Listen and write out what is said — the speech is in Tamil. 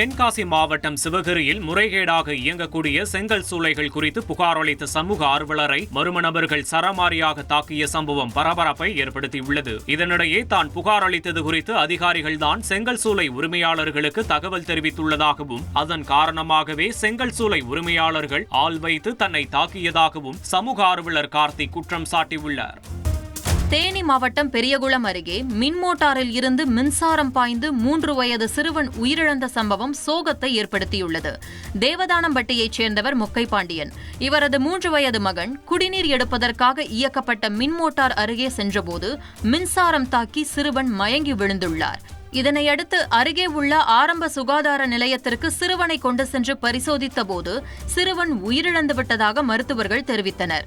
தென்காசி மாவட்டம் சிவகிரியில் முறைகேடாக இயங்கக்கூடிய செங்கல் சூளைகள் குறித்து புகார் அளித்த சமூக ஆர்வலரை மர்ம நபர்கள் சரமாரியாக தாக்கிய சம்பவம் பரபரப்பை ஏற்படுத்தியுள்ளது. இதனிடையே தான் புகார் அளித்தது குறித்து அதிகாரிகள்தான் செங்கல் சூளை உரிமையாளர்களுக்கு தகவல் தெரிவித்துள்ளதாகவும் அதன் காரணமாகவே செங்கல் சூளை உரிமையாளர்கள் ஆள் வைத்து தன்னை தாக்கியதாகவும் சமூக ஆர்வலர் கார்த்திக் குற்றம் சாட்டியுள்ளார். தேனி மாவட்டம் பெரியகுளம் அருகே மின் மோட்டாரில் இருந்து மின்சாரம் பாய்ந்து மூன்று வயது சிறுவன் உயிரிழந்த சம்பவம் சோகத்தை ஏற்படுத்தியுள்ளது. தேவதானம்பட்டியைச் சேர்ந்தவர் மொக்கை பாண்டியன். இவரது மூன்று வயது மகன் குடிநீர் எடுப்பதற்காக இயக்கப்பட்ட மின் மோட்டார் அருகே சென்றபோது மின்சாரம் தாக்கி சிறுவன் மயங்கி விழுந்துள்ளார். இதனையடுத்து அருகே உள்ள ஆரம்ப சுகாதார நிலையத்திற்கு சிறுவனை கொண்டு சென்று பரிசோதித்த போது சிறுவன் உயிரிழந்துவிட்டதாக மருத்துவர்கள் தெரிவித்தனர்.